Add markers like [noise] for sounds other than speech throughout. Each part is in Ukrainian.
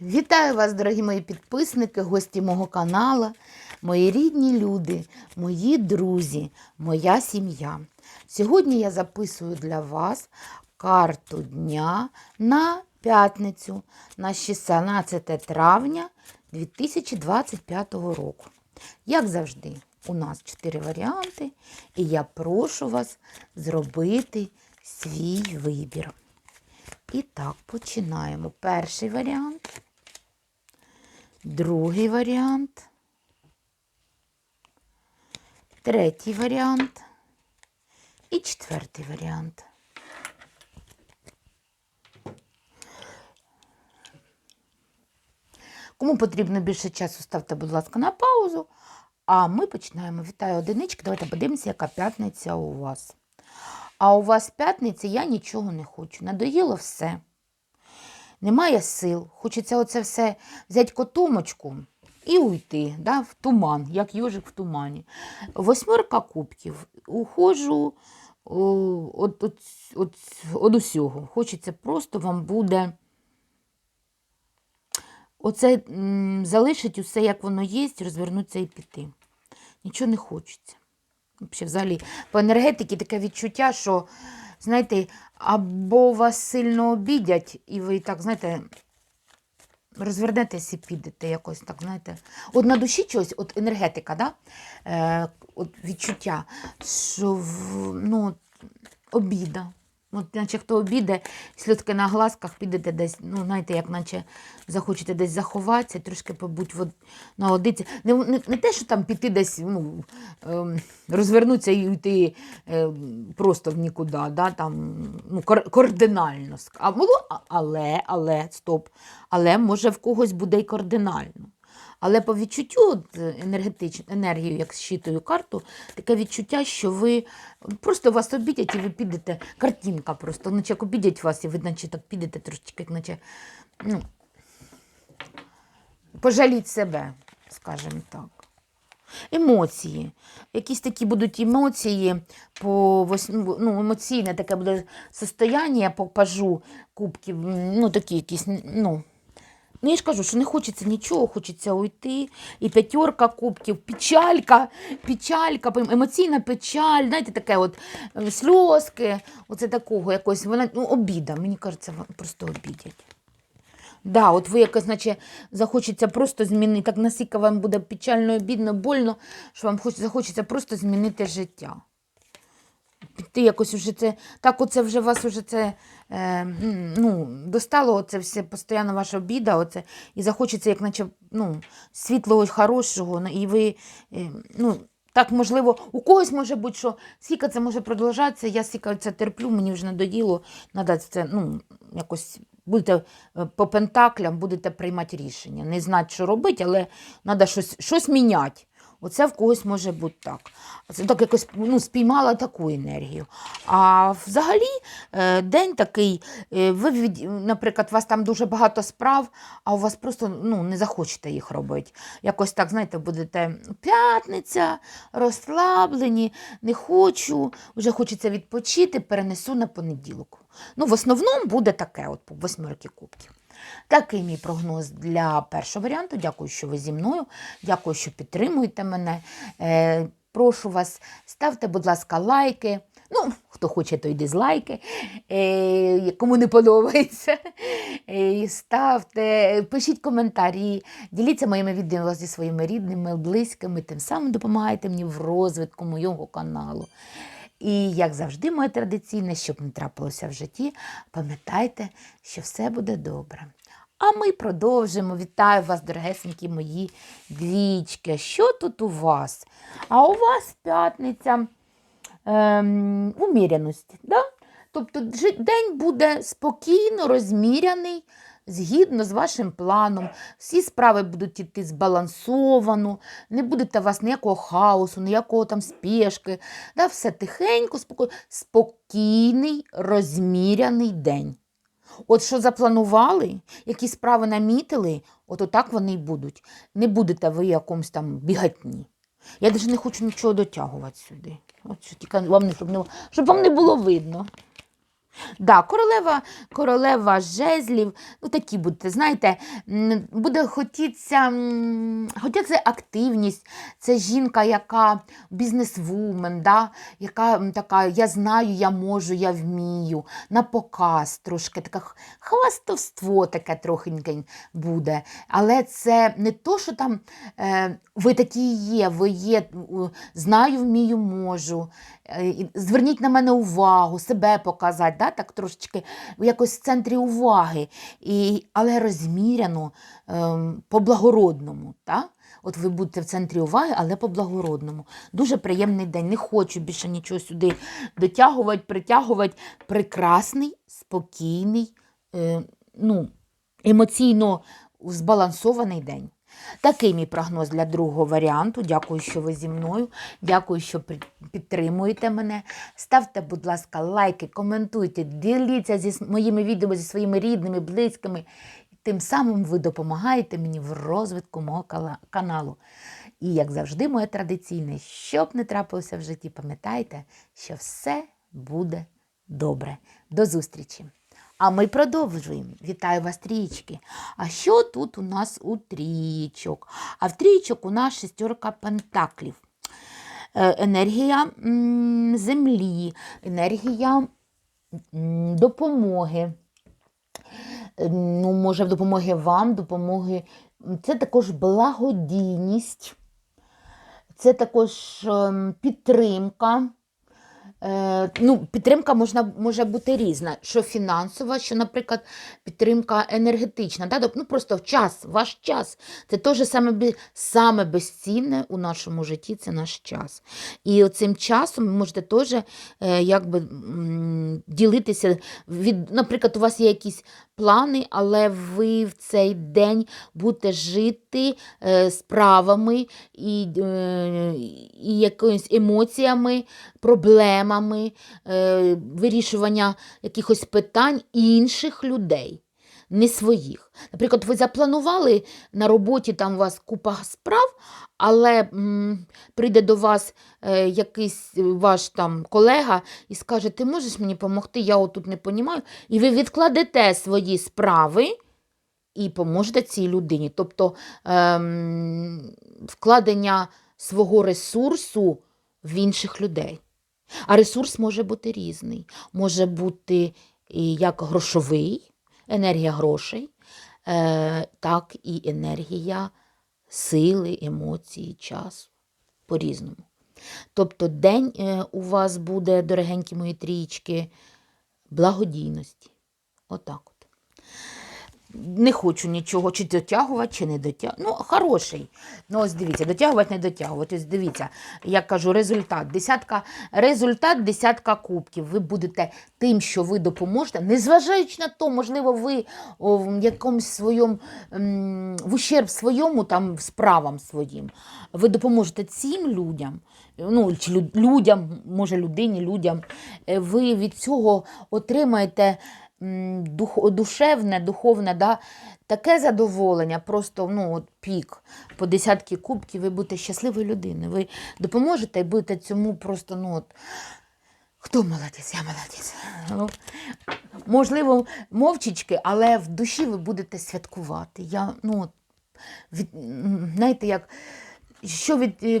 Вітаю вас, дорогі мої підписники, гості мого каналу, мої рідні люди, мої друзі, моя сім'я. Сьогодні я записую для вас карту дня на п'ятницю, на 16 травня 2025 року. Як завжди, у нас чотири варіанти, і я прошу вас зробити свій вибір. І так, починаємо. Перший варіант, другий варіант, третій варіант і четвертий варіант. Кому потрібно більше часу, ставте, будь ласка, на паузу. А ми починаємо. Вітаю одинички. Давайте подивимося, яка п'ятниця у вас. А у вас п'ятниця я нічого не хочу. Надоїло все. Немає сил. Хочеться оце все взяти котомочку і уйти да, в туман, як йожик в тумані. Восьмерка кубків. Уходжу от, усього. Хочеться просто вам буде. Оце залишить усе, як воно є, розвернутися і піти. Нічого не хочеться. Взагалі, по енергетиці таке відчуття, що, знаєте, або вас сильно обідять, і ви так, знаєте, розвернетесь і підете якось так, знаєте. От на душі чогось, от енергетика, да? е, от відчуття, що в, ну, обіда. От, наче хто обіде, сльозки на глазках, підете десь, ну, знаєте, як наче захочете десь заховатися, трошки побудь в, на одиці. Не, не, не те, що там піти десь, ну, ем, розвернутися і йти е, просто в нікуди, да, там, ну, кор, кардинально. а- але, але, стоп, але може в когось буде й кардинально. Але по відчуттю от, енергію, як щитую карту, таке відчуття, що ви просто вас обідять і ви підете, картинка просто, наче як обідять вас, і ви наче так підете трошечки, наче ну, пожаліть себе, скажімо так. Емоції. Якісь такі будуть емоції по восьм- ну, емоційне таке буде состояння по пажу кубків, ну такі якісь, ну. Ну, я ж кажу, що не хочеться нічого, хочеться уйти. І п'ятерка кубків, печалька, печалька, емоційна печаль, знаєте, таке от е, сльозки, оце такого якось, вона, ну, обіда, мені кажеться, просто обідять. Да, от ви якось, наче захочеться просто змінити, так наскільки вам буде печально, обідно, больно, що вам захочеться просто змінити життя. Піти якось уже це, так оце вже вас уже це, е, ну, достало оце все, постійно ваша обіда, оце, і захочеться, як наче, ну, світлого, хорошого, ну, і ви, е, ну, так, можливо, у когось може бути, що скільки це може продовжатися, я скільки це терплю, мені вже надоїло, треба це, ну, якось будете е, по пентаклям, будете приймати рішення. Не знати, що робити, але треба щось, щось міняти. Оце в когось може бути так. Це так якось ну, спіймала таку енергію. А взагалі е, день такий, е, ви, наприклад, у вас там дуже багато справ, а у вас просто ну, не захочете їх робити. Якось так, знаєте, будете п'ятниця, розслаблені, не хочу, вже хочеться відпочити, перенесу на понеділок. Ну, в основному буде таке, от по восьмерки кубків. Такий мій прогноз для першого варіанту. Дякую, що ви зі мною. Дякую, що підтримуєте мене. Е, прошу вас, ставте, будь ласка, лайки. Ну, хто хоче, той дизлайки. Е, кому не подобається. Е, ставте, пишіть коментарі, діліться моїми відео зі своїми рідними, близькими, тим самим допомагайте мені в розвитку моєго каналу. І, як завжди, моє традиційне, щоб не трапилося в житті, пам'ятайте, що все буде добре. А ми продовжимо. Вітаю вас, дорогесенькі мої двічки. Що тут у вас? А у вас п'ятниця ем, уміряності. Да? Тобто день буде спокійно розміряний, згідно з вашим планом. Всі справи будуть йти збалансовано, не буде у вас ніякого хаосу, ніякого там спешки. Да? Все тихенько, спокійно. Спокійний, розміряний день. От що запланували, які справи намітили, от отак вони й будуть. Не будете ви якомусь там бігатні. Я навіть не хочу нічого дотягувати сюди. От що тільки вам не, щоб, вам не було видно. Да, королева, королева жезлів, ну такі будете, знаєте, буде хотіться, хотіться активність. Це жінка, яка бізнесвумен, да? яка така, я знаю, я можу, я вмію, на показ трошки, таке хвастовство таке трохеньке буде. Але це не то, що там е, ви такі є, ви є, знаю, вмію, можу. Е, Зверніть на мене увагу, себе показати, да? Так трошечки якось в центрі уваги, і, але розміряно ем, по-благородному. Да? От ви будете в центрі уваги, але по-благородному. Дуже приємний день. Не хочу більше нічого сюди дотягувати, притягувати. Прекрасний, спокійний, е, ну, емоційно збалансований день. Такий мій прогноз для другого варіанту. Дякую, що ви зі мною. Дякую, що підтримуєте мене. Ставте, будь ласка, лайки, коментуйте, діліться зі моїми відео зі своїми рідними, близькими. Тим самим ви допомагаєте мені в розвитку мого каналу. І, як завжди, моє традиційне, що б не трапилося в житті, пам'ятайте, що все буде добре. До зустрічі! А ми продовжуємо. Вітаю вас, трічки. А що тут у нас у трічок? А в трічок у нас шестерка пентаклів. Е, Енергія землі, енергія допомоги. Е, Ну, може, допомоги вам, допомоги. Це також благодійність, це також ем, підтримка. Е, ну, підтримка можна, може бути різна, що фінансова, що, наприклад, підтримка енергетична. Да? Ну, просто час, ваш час. Це теж саме, саме безцінне у нашому житті це наш час. І цим часом ви можете теж е, якби, ділитися. Від, наприклад, у вас є якісь плани, але ви в цей день будете жити е, справами і, е, і якимись емоціями, проблемами, е, вирішування якихось питань інших людей, не своїх. Наприклад, ви запланували на роботі, там у вас купа справ, але м, прийде до вас е, якийсь ваш там колега і скаже, ти можеш мені допомогти, я отут не розумію. І ви відкладете свої справи і поможете цій людині. Тобто ем, вкладення свого ресурсу в інших людей. А ресурс може бути різний. Може бути як грошовий, енергія грошей, е, так і енергія сили, емоції, часу. По-різному. Тобто день е, у вас буде, дорогенькі мої трієчки, благодійності. Отак от. Не хочу нічого, чи дотягувати, чи не дотягувати. Ну, хороший. Ну, ось дивіться, дотягувати, не дотягувати. Ось дивіться, я кажу, результат. Десятка, результат десятка кубків. Ви будете тим, що ви допоможете, незважаючи на то, можливо, ви в якомусь своєму, в ущерб своєму там справам своїм, ви допоможете цим людям, ну, чи людям, може людині, людям, е, ви від цього отримаєте дух, душевне, духовне, да, таке задоволення, просто ну, от пік по десятки кубків, ви будете щасливою людиною. Ви допоможете і будете цьому просто, ну от. Хто молодець? Я молодець. Ну, можливо, мовчечки, але в душі ви будете святкувати. Я, ну, від, знаєте, як, що від, е,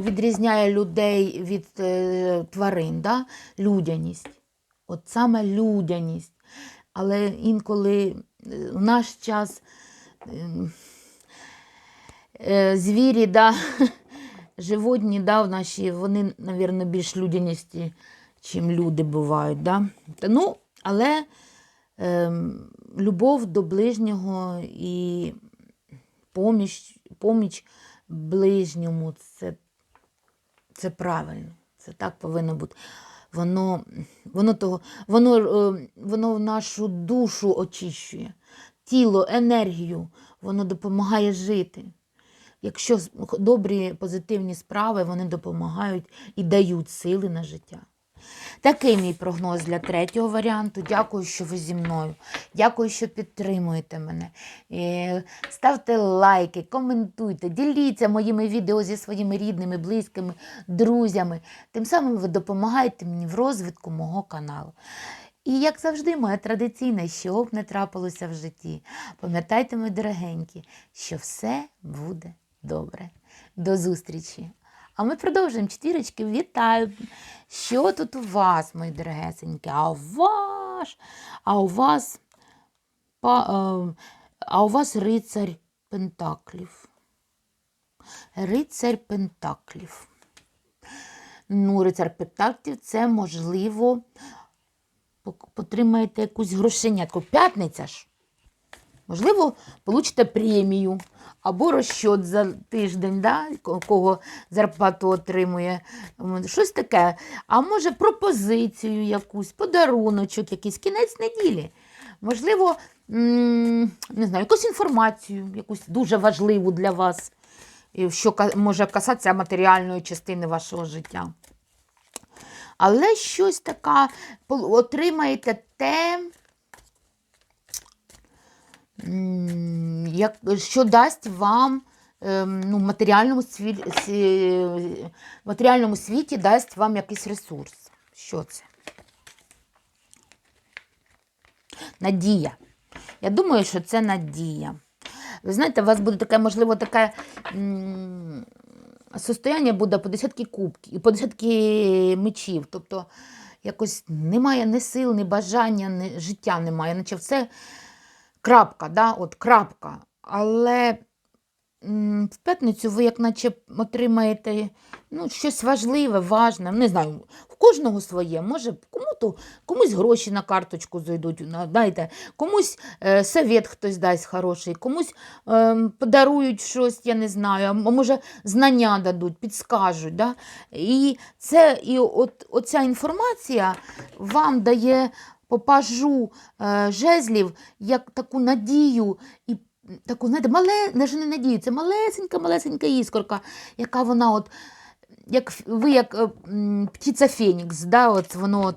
відрізняє людей від е, тварин? Да? Людяність. От саме людяність. Але інколи е, в наш час ем, е, звірі, да, [laughs] животні, да, в наші, вони, мабуть, більш людяності, чим люди бувають. Да? Та, ну, але ем, любов до ближнього і поміч, поміч ближньому це, це правильно. Це так повинно бути. Воно, воно, того, воно, е, воно нашу душу очищує, тіло, енергію, воно допомагає жити. Якщо добрі позитивні справи, вони допомагають і дають сили на життя. Такий мій прогноз для третього варіанту. Дякую, що ви зі мною. Дякую, що підтримуєте мене. Е, Ставте лайки, коментуйте, діліться моїми відео зі своїми рідними, близькими, друзями. Тим самим ви допомагаєте мені в розвитку мого каналу. І як завжди, моя традиційна, що б не трапилося в житті. Пам'ятайте, мої дорогенькі, що все буде добре. До зустрічі! А ми продовжуємо четвірочки. Вітаю! Що тут у вас, мої дорогесенькі? А у вас, а у вас, е, а у вас рицар Пентаклів. Рицар Пентаклів. Ну, рицар Пентаклів це можливо потримаєте якусь грошенятку. П'ятниця ж. Можливо, получите премію або розчот за тиждень, да? кого зарплату отримує. Щось таке. А може, пропозицію якусь, подаруночок, якийсь кінець неділі. Можливо, не знаю, якусь інформацію, якусь дуже важливу для вас, що може касатися матеріальної частини вашого життя. Але щось таке отримаєте те, як, що дасть вам ем, ну, матеріальному, матеріальному світі дасть вам якийсь ресурс. Що це? Надія. Я думаю, що це надія. Ви знаєте, у вас буде таке, можливо, таке м, состояння буде по десятки кубків, і по десятки мечів. Тобто якось немає ні сил, ні бажання, ні життя немає, наче все крапка, да? от крапка. Але в п'ятницю ви, як наче, отримаєте ну, щось важливе, важне. Не знаю, в кожного своє. Може, кому-то, комусь гроші на карточку зайдуть, знаєте, комусь е, совет хтось дасть хороший, комусь е, подарують щось, я не знаю, а може знання дадуть, підскажуть. Да? І, це, і от, оця інформація вам дає по пажу е, жезлів як таку надію і таку, знаєте, мале, навіть не надію, це малесенька-малесенька іскорка, яка вона от. Як ви як е, м, птиця Фенікс, да, от воно от,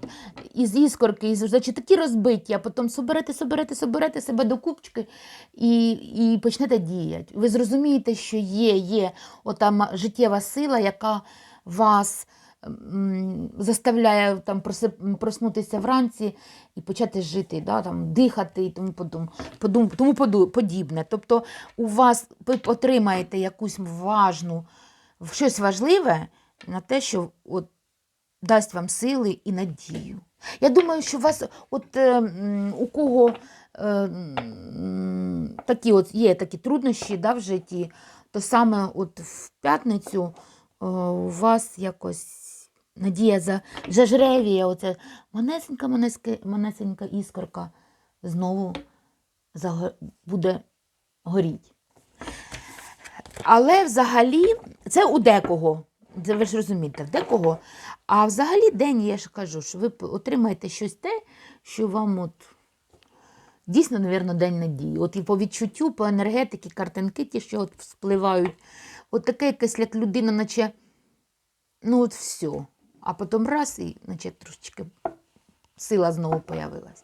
із іскорки, із значить, такі розбиті, а потім соберете, соберете, соберете себе до купчики і, і почнете діяти. Ви зрозумієте, що є, є ота життєва сила, яка вас заставляє там проснутися вранці і почати жити, да, там, дихати і тому, подум, тому подібне. Тобто у вас ви отримаєте якусь важну, щось важливе на те, що от, дасть вам сили і надію. Я думаю, що у вас, от е, у кого е, такі от є такі труднощі да, в житті, то саме от в п'ятницю е, у вас якось надія за зажревіє, оце манесенька, манесенька, манесенька іскорка знову буде горіти. Але взагалі це у декого. Це ви ж розумієте, в декого. А взагалі день, я ж кажу, що ви отримаєте щось те, що вам от дійсно, мабуть, день надії. От і по відчуттю, по енергетиці, картинки, ті, що от вспливають, от таке якесь, як людина, наче, ну от все. А потім раз, і наче трошечки сила знову появилася.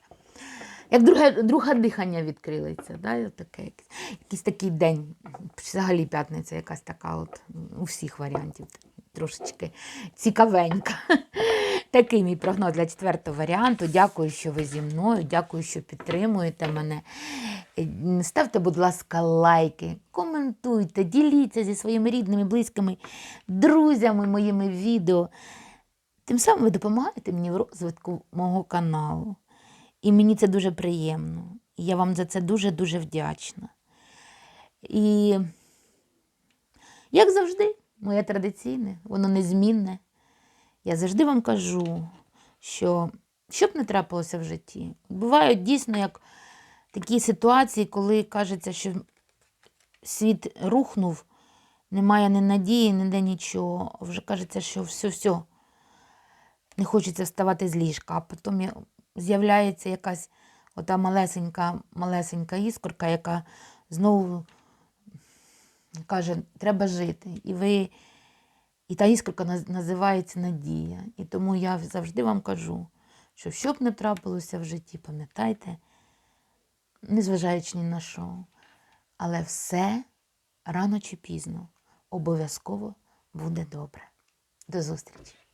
Як друге, друге дихання відкрилося, да? таке, якийсь, якийсь такий день, взагалі п'ятниця якась така от, у всіх варіантів, трошечки цікавенька. [laughs] Такий мій прогноз для четвертого варіанту. Дякую, що ви зі мною, дякую, що підтримуєте мене. Е, Ставте, будь ласка, лайки, коментуйте, діліться зі своїми рідними, близькими, друзями моїми відео. Тим самим ви допомагаєте мені в розвитку мого каналу. І мені це дуже приємно. І я вам за це дуже-дуже вдячна. І, як завжди, моє традиційне, воно незмінне. Я завжди вам кажу, що що б не трапилося в житті, бувають дійсно як такі ситуації, коли кажеться, що світ рухнув, немає ні надії, ніде нічого. Вже кажеться, що все-все, не хочеться вставати з ліжка, а потім з'являється якась ота малесенька, малесенька іскорка, яка знову каже, треба жити. І ви, і та іскорка називається надія. І тому я завжди вам кажу, що що б не трапилося в житті, пам'ятайте, незважаючи ні на що, але все рано чи пізно обов'язково буде добре. До зустрічі!